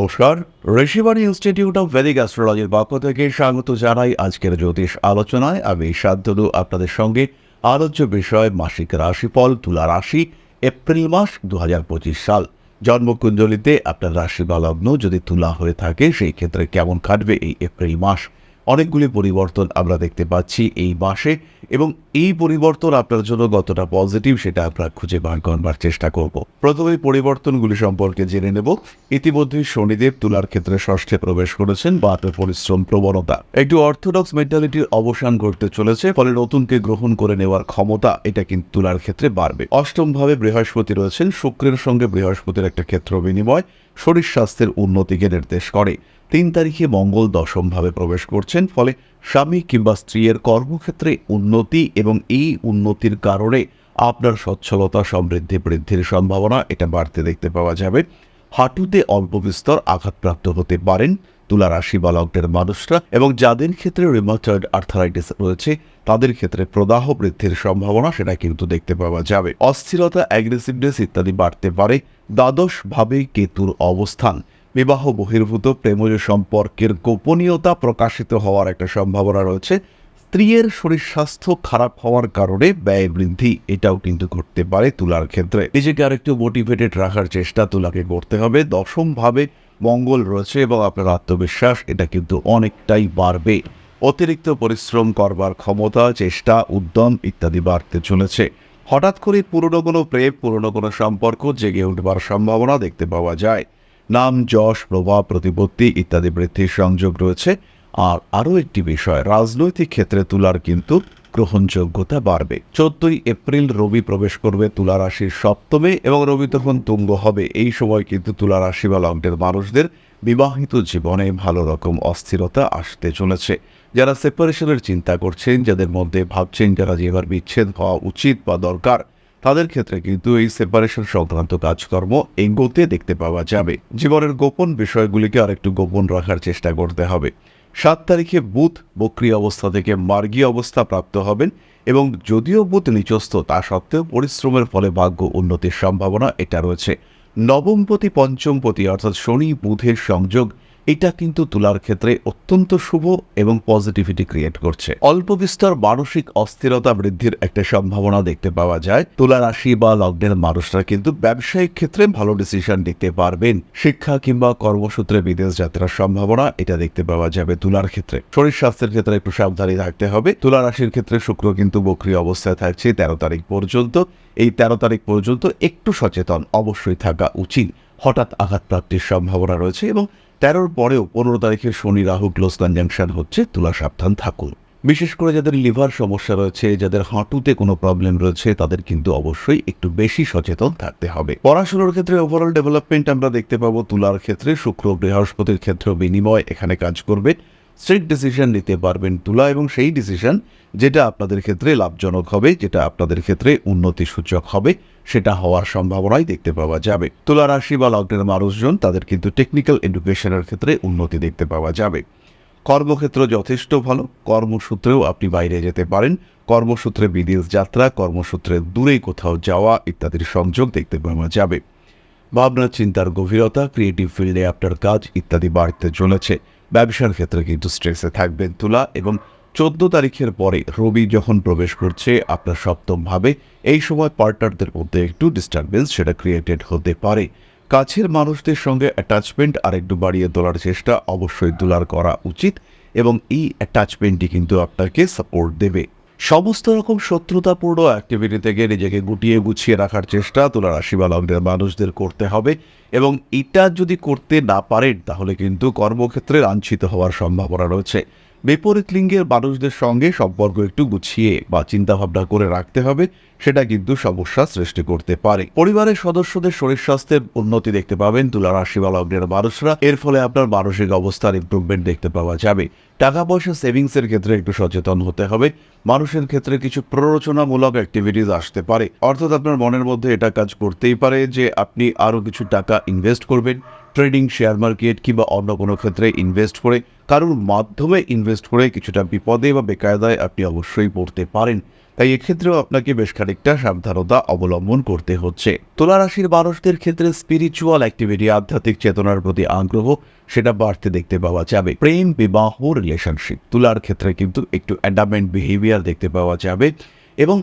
নমস্কার, Rishibani institute of Vedic অ্যাস্ট্রোলজির পক্ষ থেকে স্বাগত জানাই আজকের জ্যোতিষ আলোচনায়। আমি শান্তনু, আপনাদের সঙ্গে আলোচ্য বিষয় মাসিক রাশিফল, তুলা রাশি, এপ্রিল মাস দু হাজার পঁচিশ সাল। জন্মকুঞ্জলিতে আপনার রাশি বা লগ্ন যদি তুলা হয়ে থাকে, সেই ক্ষেত্রে কেমন কাটবে এই এপ্রিল মাস? অনেকগুলি পরিবর্তন আমরা দেখতে পাচ্ছি এই মাসে এবং এই পরিবর্তন আপনার জন্য কতটা পজিটিভ সেটা আমরা খুঁজে বার করবার চেষ্টা করব। প্রথমে পরিবর্তনগুলি সম্পর্কে জেনে নেব। ইতিমধ্যেই শনিদেব তুলার ক্ষেত্রে ষষ্ঠে প্রবেশ করেছেন বাড়বে পরিশ্রম প্রবণতা। একটু অর্থোডক্স মেন্টালিটির অবসান ঘটতে চলেছে, ফলে নতুনকে গ্রহণ করে নেওয়ার ক্ষমতা এটা কিন্তু তুলার ক্ষেত্রে বাড়বে। অষ্টম ভাবে বৃহস্পতি রয়েছেন, শুক্রের সঙ্গে বৃহস্পতির একটা ক্ষেত্র বিনিময়। শরীর স্বাস্থ্যের উন্নতিকে নির্দেশ করে। তিন তারিখে মঙ্গল দশমভাবে প্রবেশ করছেন, ফলে স্বামী কিংবা স্ত্রীয়ের কর্মক্ষেত্রে উন্নতি এবং এই উন্নতির কারণে আপনার সচ্ছলতা সমৃদ্ধি বৃদ্ধির সম্ভাবনা এটা বাড়তে দেখতে পাওয়া যাবে। হাঁটুতে অল্প বিস্তর আঘাতপ্রাপ্ত হতে পারেন। তুলা রাশি বা লগ্নের মানুষরা এবং যাদের ক্ষেত্রে রিমাটয়েড আর্থারাইটিস রয়েছে, তাদের ক্ষেত্রে প্রদাহ বৃদ্ধির সম্ভাবনা সেটা কিন্তু দেখতে পাওয়া যাবে। অস্থিরতা অ্যাগ্রেসিভনেস ইত্যাদি বাড়তে পারে। দ্বাদশ ভাবে কেতুর অবস্থান। বিবাহ বহির্ভূত, প্রেমজ সম্পর্কের গোপনীয়তা প্রকাশিত হওয়ার একটা সম্ভাবনা রয়েছে। স্ত্রীর শরীর স্বাস্থ্য খারাপ হওয়ার কারণে ব্যয় বৃদ্ধি, এটাও কিন্তু ঘটতে পারে তুলার ক্ষেত্রে। নিজেকে আরেকটু মোটিভেটেড রাখার চেষ্টা তুলাকে করতে হবে। দশম ভাবে মঙ্গল রয়েছে এবং আপনার আত্মবিশ্বাস, এটা কিন্তু অনেকটাই বাড়বে। অতিরিক্ত পরিশ্রম করবার ক্ষমতা, চেষ্টা, উদ্যম ইত্যাদি বাড়তে চলেছে। হঠাৎ করে পুরনো কোনো প্রেম, পুরনো কোনো সম্পর্ক জেগে উঠবার সম্ভাবনা দেখতে পাওয়া যায়। নাম, যশ, প্রভাব, প্রতিপত্তি ইত্যাদি বৃদ্ধির সংযোগ রয়েছে। আর আরও একটি বিষয়, রাজনৈতিক ক্ষেত্রে তুলার কিন্তু গ্রহণযোগ্যতা বাড়বে। চোদ্দই এপ্রিল রবি প্রবেশ করবে তুলা রাশির সপ্তমে এবং রবি তখন তুঙ্গ হবে। এই সময় কিন্তু তুলা রাশি বা লগ্নের মানুষদের বিবাহিত জীবনে ভালো রকম অস্থিরতা আসতে চলেছে। যারা সেপারেশনের চিন্তা করছেন, যাদের মধ্যে ভাবছেন যারা যে এবার বিচ্ছেদ হওয়া উচিত বা দরকার, তাদের ক্ষেত্রে কিন্তু এই সেপারেশন সংক্রান্ত কাজকর্ম এগোতে দেখতে পাওয়া যাবে। জীবনের গোপন বিষয়গুলিকে আরেকটু গোপন রাখার চেষ্টা করতে হবে। সাত তারিখে বুধ বক্রি অবস্থা থেকে মার্গীয় অবস্থা প্রাপ্ত হবেন এবং যদিও বুধ নিচস্থ, তা সত্ত্বেও পরিশ্রমের ফলে ভাগ্য উন্নতির সম্ভাবনা এটা রয়েছে। নবমপতি পঞ্চমপতি অর্থাৎ শনি বুধের সংযোগ এটা কিন্তু তুলার ক্ষেত্রে অত্যন্ত শুভ এবং পজিটিভিটি ক্রিয়েট করছে। অল্প বিস্তর মানসিক অস্থিরতা বৃদ্ধির একটা সম্ভাবনা দেখতে পাওয়া যায়। তুলা রাশি বা লগ্নের মানুষরা কিন্তু ব্যবসায়িক ক্ষেত্রে ভালো ডিসিশন নিতে পারবেন। শিক্ষা কিংবা কর্মসূত্রে বিদেশ যাত্রার সম্ভাবনা এটা দেখতে পাওয়া যাবে তুলার ক্ষেত্রে। শরীর স্বাস্থ্যের ক্ষেত্রে একটু সাবধানী থাকতে হবে। তুলা রাশির ক্ষেত্রে শুক্র কিন্তু বক্রি অবস্থায় থাকছে তেরো তারিখ পর্যন্ত। এই তেরো তারিখ পর্যন্ত একটু সচেতন অবশ্যই থাকা উচিত। হঠাৎ আঘাতপ্রাপ্তির সম্ভাবনা রয়েছে এবং তেরোর পরেও পনেরো তারিখে শনি, রাহু, ক্লোজ কনজাংশন হচ্ছে তুলা সাবধান থাকুন। বিশেষ করে যাদের লিভার সমস্যা রয়েছে, যাদের হাঁটুতে কোনো প্রবলেম রয়েছে, তাদের কিন্তু অবশ্যই একটু বেশি সচেতন থাকতে হবে। পড়াশোনার ক্ষেত্রে ওভারঅল ডেভেলপমেন্ট আমরা দেখতে পাবো তুলার ক্ষেত্রে, শুক্র, বৃহস্পতির ক্ষেত্রে বিনিময় এখানে কাজ করবে। স্ট্রিক্ট ডিসিশন নিতে পারবেন তুলা এবং সেই ডিসিশন যেটা আপনাদের ক্ষেত্রে লাভজনক হবে, যেটা আপনাদের ক্ষেত্রে উন্নতি সূচক হবে, সেটা হওয়ার সম্ভাবনাই দেখতে পাওয়া যাবে। তুলা রাশি বা লগ্নের মানুষজন তাদের কিন্তু টেকনিক্যাল এডুকেশনের ক্ষেত্রে উন্নতি দেখতে পাওয়া যাবে। কর্মক্ষেত্র যথেষ্ট ভালো, কর্মসূত্রেও আপনি বাইরে যেতে পারেন, কর্মসূত্রে বিদেশ যাত্রা, কর্মসূত্রে দূরে কোথাও যাওয়া ইত্যাদির সংযোগ দেখতে পাওয়া যাবে। ভাবনা, চিন্তার গভীরতা ক্রিয়েটিভ ফিল্ডে আপনার কাজ ইত্যাদি বাড়তে চলেছে। ব্যবসার ক্ষেত্রে কিন্তু স্ট্রেসে থাকবেন তুলা এবং চোদ্দ তারিখের পরে রবি যখন প্রবেশ করছে আপনার সপ্তমভাবে এই সময় পার্টনারদের মধ্যে একটু ডিস্টারবেন্স সেটা ক্রিয়েটেড হতে পারে। কাছের মানুষদের সঙ্গে অ্যাটাচমেন্ট আর একটু বাড়িয়ে তোলার চেষ্টা অবশ্যই তোলার করা উচিত এবং এই অ্যাটাচমেন্টটি কিন্তু আপনাকে সাপোর্ট দেবে। সমস্ত রকম শত্রুতাপূর্ণ অ্যাক্টিভিটি থেকে নিজেকে গুটিয়ে গুছিয়ে রাখার চেষ্টা তুলা রাশি বা লগ্নের মানুষদের করতে হবে এবং এটা যদি করতে না পারেন, তাহলে কিন্তু কর্মক্ষেত্রে লাঞ্ছিত হওয়ার সম্ভাবনা রয়েছে। বিপরীত লিঙ্গের মানুষদের সঙ্গে সম্পর্ক একটু গুছিয়ে বা চিন্তাভাবনা করে রাখতে হবে, সেটা কিন্তু সমস্যা সৃষ্টি করতে পারে। পরিবারের সদস্যদের শরীর স্বাস্থ্যের উন্নতি দেখতে পাবেন, তুলা রাশি বা লগ্নের মানুষরা। এর ফলে আপনার মানসিক অবস্থার ইম্প্রুভমেন্ট দেখতে পাওয়া যাবে। টাকা পয়সা সেভিংসের ক্ষেত্রে একটু সচেতন হতে হবে। মানুষের ক্ষেত্রে কিছু প্ররোচনামূলক অ্যাক্টিভিটিস আসতে পারে। অর্থাৎ আপনার মনের মধ্যে এটা কাজ করতেই পারে যে আপনি আরও কিছু টাকা ইনভেস্ট করবেন। ট্রেডিং শেয়ার মার্কেট কিংবা অন্য কোনো ক্ষেত্রে ইনভেস্ট করে, কারোর মাধ্যমে ইনভেস্ট করে কিছুটা বিপদে বা বেকায়দায় আপনি অবশ্যই পড়তে পারেন। তাই এক্ষেত্রেও আপনাকে বেশ খানিকটা সাবধানতা অবলম্বন করতে হচ্ছে। তুলা রাশির মানুষদের ক্ষেত্রে স্পিরিচুয়াল অ্যাক্টিভিটি আধ্যাত্মিক চেতনার প্রতি আগ্রহ, সেটা বাড়তে দেখতে পাওয়া যাবে। প্রেম, বিবাহ রিলেশনশিপ তুলার ক্ষেত্রে কিন্তু একটু অ্যান্ডামেন্ট বিহেভিয়ার দেখতে পাওয়া যাবে এবং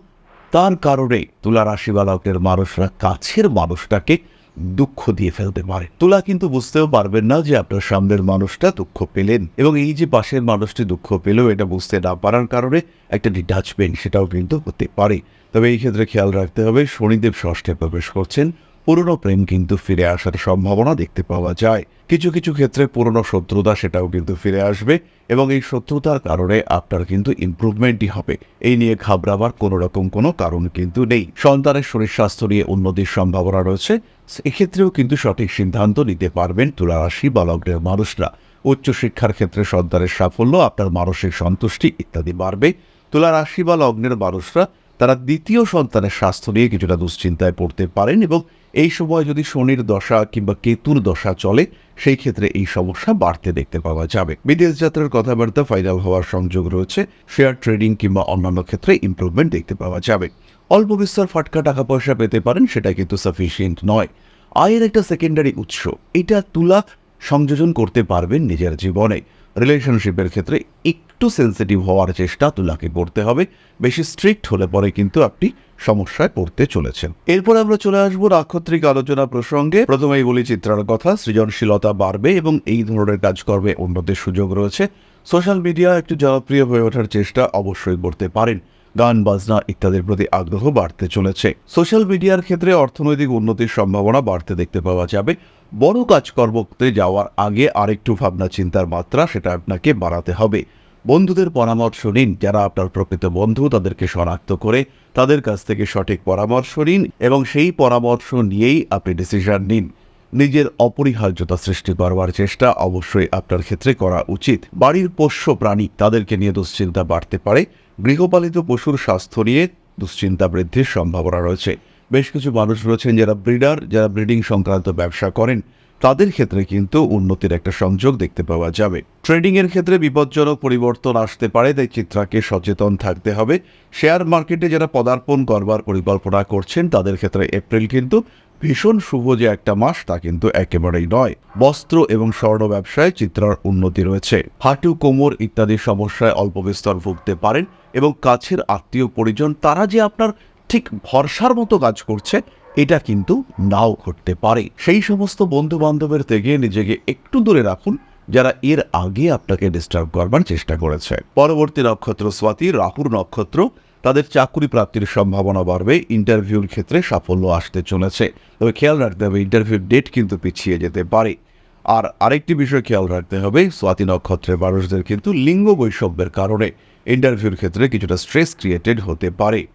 তার কারণে তুলা রাশি বালকের মানুষরা, কাছের মানুষটাকে দুঃখ দিয়ে ফেলতে পারে। তোলা কিন্তু বুঝতেও পারবেন না যে আপনার সামনের মানুষটা দুঃখ পেলেন। এবং এই যে পাশের মানুষটি দুঃখ পেলেও এটা বুঝতে না পারার কারণে একটা ডিটাচমেন্ট সেটাও কিন্তু হতে পারে। তবে এই ক্ষেত্রে খেয়াল রাখতে হবে, শনিদেব ষষ্ঠে প্রবেশ করছেন। পুরনো প্রেম কিন্তু ফিরে আসার সম্ভাবনা দেখতে পাওয়া যায়। কিছু কিছু ক্ষেত্রে পুরনো শত্রুতা সেটাও কিন্তু ফিরে আসবে এবং এই শত্রুতার কারণে আপনার কিন্তু ইমপ্রুভমেন্টই হবে। এই নিয়ে ঘাবড়াবার কোনো রকম কোনো কারণ কিন্তু নেই। সন্তানের শরীর স্বাস্থ্য নিয়ে উন্নতির সম্ভাবনা রয়েছে। এক্ষেত্রেও কিন্তু সঠিক সিদ্ধান্ত নিতে পারবেন তুলারাশি বা লগ্নের মানুষরা। উচ্চশিক্ষার ক্ষেত্রে সন্তানের সাফল্য, আপনার মানসিক সন্তুষ্টি ইত্যাদি বাড়বে। তুলা রাশি বা লগ্নের মানুষরা তারা দ্বিতীয় সন্তানের স্বাস্থ্য নিয়ে কিছুটা দুশ্চিন্তায় পড়তে পারেন এবং এই সময় যদি শনির দশা কিংবা কেতুর দশা চলে, সেই ক্ষেত্রে এই সমস্যা বাড়তে দেখতে পাওয়া যাবে। বিদেশ যাত্রার কথাবার্তা ফাইনাল হওয়ার সংযোগ রয়েছে। শেয়ার ট্রেডিং কিংবা অন্যান্য ক্ষেত্রে ইমপ্রুভমেন্ট দেখতে পাওয়া যাবে। অল্প বিস্তর ফাটকা টাকা পয়সা পেতে পারেন, সেটা কিন্তু সাফিসিয়েন্ট নয়। আয়ের একটা সেকেন্ডারি উৎস। এটা তুলা সংযোজন করতে পারবেন নিজের জীবনে। রিলেশনশিপের ক্ষেত্রে একটু সেন্সিটিভ হওয়ার চেষ্টা তুলাকে করতে হবে। বেশি স্ট্রিক্ট হলে পরে কিন্তু আপনি সমস্যায় পড়তে চলেছেন। এরপর আমরা চলে আসব নাক্ষত্রিক আলোচনা প্রসঙ্গে। প্রথমেই বলি চিত্রার কথা, সৃজনশীলতা বাড়বে এবং এই ধরনের কাজকর্মে উন্নতির সুযোগ রয়েছে। সোশ্যাল মিডিয়া একটু জনপ্রিয় হয়ে ওঠার চেষ্টা অবশ্যই করতে পারেন। গান, বাজনা ইত্যাদির প্রতি আগ্রহ বাড়তে চলেছে। সোশ্যাল মিডিয়ার ক্ষেত্রে অর্থনৈতিক উন্নতির সম্ভাবনা বাড়তে দেখতে পাওয়া যাবে। বড় কাজকর্মতে যাওয়ার আগে আরেকটু ভাবনা চিন্তার মাত্রা সেটা আপনাকে বাড়াতে হবে। বন্ধুদের পরামর্শ নিন, যারা আপনার প্রকৃত বন্ধু, তাদেরকে শনাক্ত করে তাদের কাছ থেকে সঠিক পরামর্শ নিন এবং সেই পরামর্শ নিয়েই আপনি ডিসিশন নিন। নিজের অপরিহার্যতা সৃষ্টি করবার চেষ্টা অবশ্যই আপনার ক্ষেত্রে করা উচিত। বাড়ির পোষ্য প্রাণী তাদেরকে নিয়ে দুশ্চিন্তা বাড়তে পারে। গৃহপালিত পশুর স্বাস্থ্য নিয়ে দুশ্চিন্তা বৃদ্ধির সম্ভাবনা রয়েছে। বেশ কিছু মানুষ রয়েছেন যারা ব্রিডার, যারা ব্রিডিং সংক্রান্ত ব্যবসা করেন। তাদের ক্ষেত্রে কিন্তু উন্নতির একটা সংযোগ দেখতে পাওয়া যাবে। ট্রেডিং এর ক্ষেত্রে বিপজ্জনক পরিবর্তন আসতে পারে, তাই চিত্রাকে সচেতন থাকতে হবে। শেয়ার মার্কেটে যারা পদার্পণ করবার পরিকল্পনা করছেন, তাদের ক্ষেত্রে এপ্রিল কিন্তু ভীষণ শুভ যে একটা মাস তা কিন্তু একেবারেই নয়। বস্ত্র এবং স্বর্ণ ব্যবসায় চিত্রার উন্নতি রয়েছে। হাঁটু, কোমর ইত্যাদি সমস্যায় অল্প বিস্তর ভুগতে পারেন এবং কাছের আত্মীয় পরিজন তারা যে আপনার ঠিক ভরসার মতো কাজ করছে, এটা কিন্তু নাও ঘটতে পারে। সেই সমস্ত বন্ধু বান্ধবের থেকে নিজেকে একটু দূরে রাখুন, যারা এর আগে আপনাকে ডিস্টার্ব করবার চেষ্টা করেছে। পরবর্তী নক্ষত্র স্বাতি, রাহুর নক্ষত্র তাদের চাকরি প্রাপ্তির সম্ভাবনা বাড়বে, ইন্টারভিউর ক্ষেত্রে সাফল্য আসতে চলেছে। তবে খেয়াল রাখতে হবে, ইন্টারভিউর ডেট কিন্তু পিছিয়ে যেতে পারে। আর আরেকটি বিষয় খেয়াল রাখতে হবে, স্বাতি নক্ষত্রের মানুষদের কিন্তু লিঙ্গ বৈষম্যের কারণে ইন্টারভিউর ক্ষেত্রে কিছুটা স্ট্রেস ক্রিয়েটেড হতে পারে।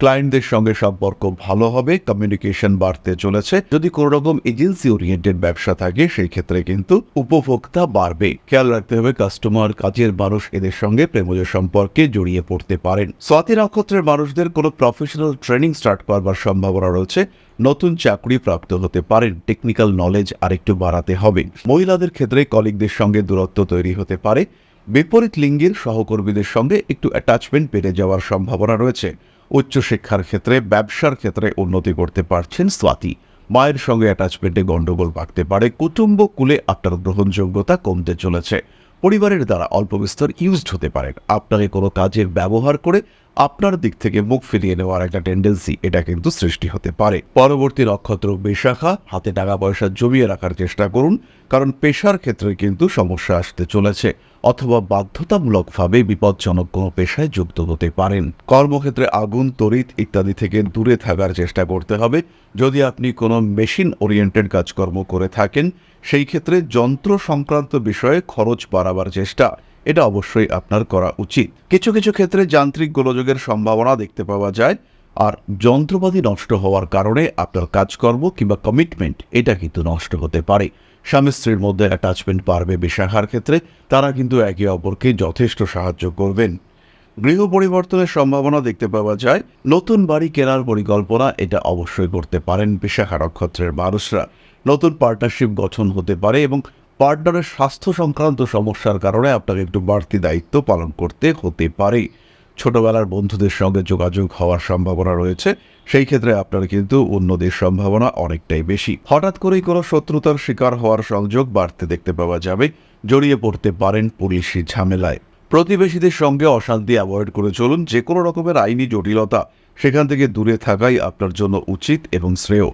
ক্লায়েন্টদের সঙ্গে সম্পর্ক ভালো হবে কমিউনিকেশন বাড়তে চলেছে। যদি কোনো রকম এজেন্সি ওরিয়েন্টেড ব্যবসা থাকে, সেই ক্ষেত্রে কিন্তু উপভোক্তা বাড়বে। খেয়াল রাখতে হবে কাস্টমার কাজের মানুষ এদের সঙ্গে প্রেমজ সম্পর্কে জড়িয়ে পড়তে পারেন। স্বাতি নক্ষত্রের মানুষদের কোনো প্রফেশনাল ট্রেনিং স্টার্ট করবার সম্ভাবনা রয়েছে, নতুন চাকরি প্রাপ্ত হতে পারেন টেকনিক্যাল নলেজ আরেকটু বাড়াতে হবে। মহিলাদের ক্ষেত্রে কলিগদের সঙ্গে দূরত্ব তৈরি হতে পারে, বিপরীত লিঙ্গের সহকর্মীদের সঙ্গে একটু অ্যাটাচমেন্ট বেড়ে যাওয়ার সম্ভাবনা রয়েছে। উচ্চশিক্ষার ক্ষেত্রে, ব্যবসার ক্ষেত্রে উন্নতি করতে পারছেন স্বাতি। মায়ের সঙ্গে অ্যাটাচমেন্টে গণ্ডগোল বাড়তে পারে, কুটুম্ব কুলে আপনার গ্রহণযোগ্যতা কমতে চলেছে। পরিবারের দ্বারা অল্প বিস্তর ইউজড হতে পারেন আপনাকে কোনো কাজে ব্যবহার করে আপনার দিক থেকে মুখ ফিরিয়ে নেওয়ার একটা টেন্ডেন্সি এটা কিন্তু সৃষ্টি হতে পারে। পরবর্তী নক্ষত্র বিশাখা, হাতে টাকা পয়সা জমিয়ে রাখার চেষ্টা করুন, কারণ পেশার ক্ষেত্রে কিন্তু সমস্যা আসতে চলেছে, অথবা বাধ্যতামূলকভাবে বিপজ্জনক কোনো পেশায় যুক্ত হতে পারেন। কর্মক্ষেত্রে আগুন, তড়িৎ ইত্যাদি থেকে দূরে থাকার চেষ্টা করতে হবে। যদি আপনি কোনো মেশিন ওরিয়েন্টেড কাজকর্ম করে থাকেন, সেই ক্ষেত্রে যন্ত্র সংক্রান্ত বিষয়ে খরচ বাড়াবার চেষ্টা। এটা অবশ্যই আপনার করা উচিত। কিছু কিছু ক্ষেত্রে যান্ত্রিক গোলযোগের সম্ভাবনা দেখতে পাওয়া যায়, আর যন্ত্রপাতি নষ্ট হওয়ার কারণে আপনার কাজকর্ম কিংবা কমিটমেন্ট এটা কিন্তু নষ্ট হতে পারে। স্বামী স্ত্রীর মধ্যে অ্যাটাচমেন্ট পারবে বিশাখার ক্ষেত্রে, তারা কিন্তু একে অপরকে যথেষ্ট সাহায্য করবেন। গৃহ পরিবর্তনের সম্ভাবনা দেখতে পাওয়া যায়, নতুন বাড়ি কেনার পরিকল্পনা এটা অবশ্যই করতে পারেন বিশাখা নক্ষত্রের মানুষরা। নতুন পার্টনারশিপ গঠন হতে পারে এবং পার্টনারের স্বাস্থ্য সংক্রান্ত সমস্যার কারণে আপনাকে একটু বাড়তি দায়িত্ব পালন করতে হতে পারে। ছোটবেলার বন্ধুদের সঙ্গে যোগাযোগ হওয়ার সম্ভাবনা রয়েছে, সেই ক্ষেত্রে আপনার কিন্তু উন্নতির সম্ভাবনা অনেকটাই বেশি। হঠাৎ করেই কোনো শত্রুতার শিকার হওয়ার সংযোগ বাড়তে দেখতে পাওয়া যাবে, জড়িয়ে পড়তে পারেন পুলিশি ঝামেলায়। প্রতিবেশীদের সঙ্গে অশান্তি অ্যাভয়েড করে চলুন যে কোনো রকমের আইনি জটিলতা সেখান থেকে দূরে থাকাই আপনার জন্য উচিত এবং শ্রেয়।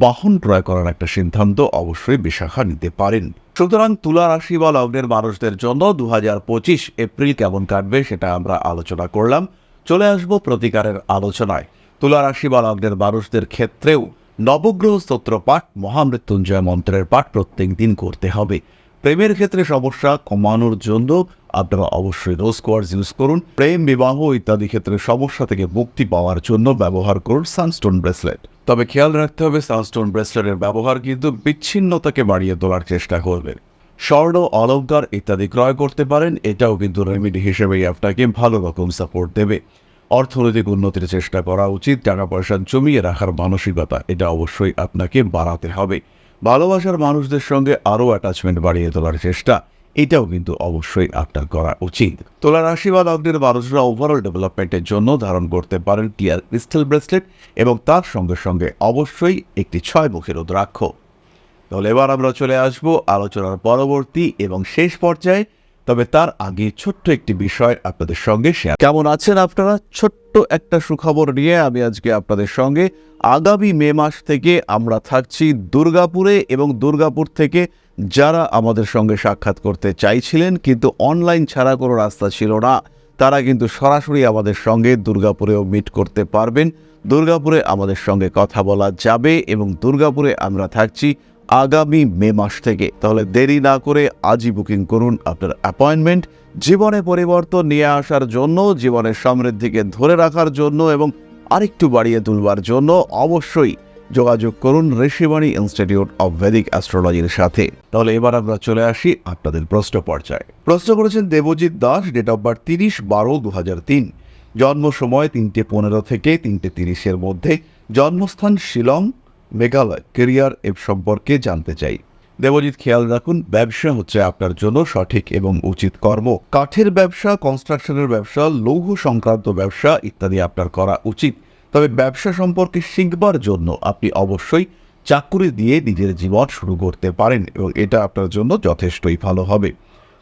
বাহন ক্রয় করার একটা সিদ্ধান্ত অবশ্যই বিশাখা নিতে পারেন। সুতরাং তুলা রাশি বা লগ্নের মানুষদের জন্য দু পঁচিশ এপ্রিল কেমন কাটবে সেটা আমরা আলোচনা করলাম। চলে আসব প্রতিকারের আলোচনায়। তুলা রাশি বা লগ্নের মানুষদের ক্ষেত্রেও নবগ্রহ স্তোত্র পাঠ মহামৃত্যুঞ্জয় মন্ত্রের পাঠ প্রত্যেক দিন করতে হবে। প্রেমের ক্ষেত্রে সমস্যা কমানোর জন্য আপনারা অবশ্যই রোজ কোয়ার্স ইউজ করুন। প্রেম, বিবাহ ইত্যাদি ক্ষেত্রে সমস্যা থেকে মুক্তি পাওয়ার জন্য ব্যবহার করুন সানস্টোন ব্রেসলেট তবে খেয়াল রাখতে হবে সানস্টোন ব্রেসলেটের ব্যবহার কিন্তু বিচ্ছিন্নতাকে বাড়িয়ে তোলার চেষ্টা করবে স্বর্ণ অলঙ্কার ইত্যাদি ক্রয় করতে পারেন, এটাও কিন্তু রেমিডি হিসেবেই আপনাকে ভালো রকম সাপোর্ট দেবে। অর্থনৈতিক উন্নতির চেষ্টা করা উচিত, টাকা পয়সা জমিয়ে রাখার মানসিকতা, এটা অবশ্যই আপনাকে বাড়াতে হবে। ভালোবাসার মানুষদের সঙ্গে আরও অ্যাটাচমেন্ট বাড়িয়ে তোলার চেষ্টা, এটাও কিন্তু অবশ্যই আপনার করা উচিত। তোলা রাশি বা লগ্নের মানুষরা ওভারঅল ডেভেলপমেন্টের জন্য ধারণ করতে পারেন টিয়ার ক্রিস্টাল ব্রেসলেট এবং তার সঙ্গে সঙ্গে অবশ্যই একটি ছয় মুখের রুদ্রাক্ষ। তাহলে এবার আমরা চলে আসব আলোচনার পরবর্তী এবং শেষ পর্যায়ে তবে তার আগে ছোট্ট একটি বিষয় আপনাদের সঙ্গে শেয়ার কেমন আছেন আপনারা? ছোট্ট একটা সুখবর নিয়ে আমি আজকে আপনাদের সঙ্গে। আগামী মে মাস থেকে আমরা থাকছি দুর্গাপুরে এবং দুর্গাপুর থেকে যারা আমাদের সঙ্গে সাক্ষাৎ করতে চাইছিলেন, কিন্তু অনলাইন ছাড়া কোনো রাস্তা ছিল না, তারা কিন্তু সরাসরি আমাদের সঙ্গে দুর্গাপুরেও মিট করতে পারবেন। দুর্গাপুরে আমাদের সঙ্গে কথা বলা যাবে এবং দুর্গাপুরে আমরা থাকছি আগামী মে মাস থেকে। তাহলে দেরি না করে আজই বুকিং করুন আপনার অ্যাপয়েন্টমেন্ট। জীবনে পরিবর্তন নিয়ে আসার জন্য, জীবনের সমৃদ্ধিকে ধরে রাখার জন্য এবং আরেকটু বাড়িয়ে তুলবার জন্য অবশ্যই যোগাযোগ করুন ঋষিবাণী ইনস্টিটিউট অব ভেদিক অ্যাস্ট্রোলজির সাথে। তাহলে এবার আমরা চলে আসি আপনাদের প্রশ্ন পর্যায়ে। প্রশ্ন করেছেন Debjit Das date of birth তিরিশ বারো দু তিন। জন্ম সময় তিনটে পনেরো থেকে তিনটে তিরিশের মধ্যে। জন্মস্থান শিলং মেঘালয় কেরিয়ার এর সম্পর্কে জানতে চাই। দেবজিৎ, খেয়াল রাখুন, ব্যবসা হচ্ছে আপনার জন্য সঠিক এবং উচিত কর্ম। কাঠের ব্যবসা কনস্ট্রাকশনের ব্যবসা, লৌহ সংক্রান্ত ব্যবসা ইত্যাদি আপনার করা উচিত। তবে ব্যবসা সম্পর্কে শিখবার জন্য আপনি অবশ্যই চাকুরি দিয়ে নিজের জীবন শুরু করতে পারেন এবং এটা আপনার জন্য যথেষ্টই ভালো হবে।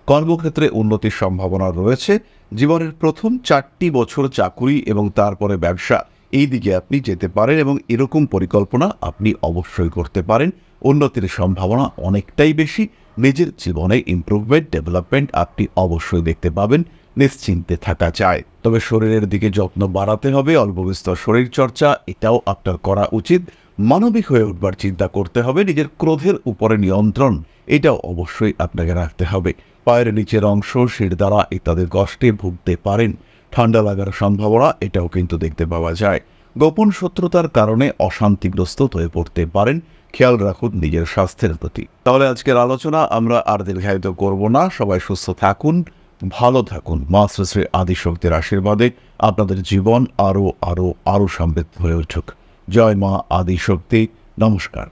কর্মক্ষেত্রে উন্নতির সম্ভাবনা রয়েছে। জীবনের প্রথম চারটি বছর চাকুরি এবং তারপরে ব্যবসা। এই দিকে আপনি যেতে পারেন এবং এরকম পরিকল্পনা আপনি অবশ্যই করতে পারেন। উন্নতির সম্ভাবনা অনেকটাই বেশি। নিজের জীবনে ইমপ্রুভমেন্ট ডেভেলপমেন্ট আপনি অবশ্যই দেখতে পাবেন। নিশ্চিন্তে থাকা যায়। তবে শরীরের দিকে যত্ন বাড়াতে হবে অল্প বিস্তর শরীর চর্চা এটাও আপনার করা উচিত। মানবিক হয়ে উঠবার চিন্তা করতে হবে, নিজের ক্রোধের উপরে নিয়ন্ত্রণ, এটাও অবশ্যই আপনাকে রাখতে হবে। পায়ের নিচের অংশ শিরদাঁড়া ইত্যাদির কষ্টে ভুগতে পারেন। ঠান্ডা লাগার সম্ভাবনা, এটাও কিন্তু দেখতে পাওয়া যায়। গোপন শত্রুতার কারণে অশান্তিগ্রস্ত হয়ে পড়তে পারেন। খেয়াল রাখুন নিজের স্বাস্থ্যের প্রতি। তাহলে আজকের আলোচনা আমরা আর দীর্ঘায়িত করব না। সবাই সুস্থ থাকুন, ভালো থাকুন। মা শ্রী আদিশক্তির আশীর্বাদে আপনাদের জীবন আরও আরও আরও সমৃদ্ধ হয়ে উঠুক। জয় মা আদিশক্তি। নমস্কার।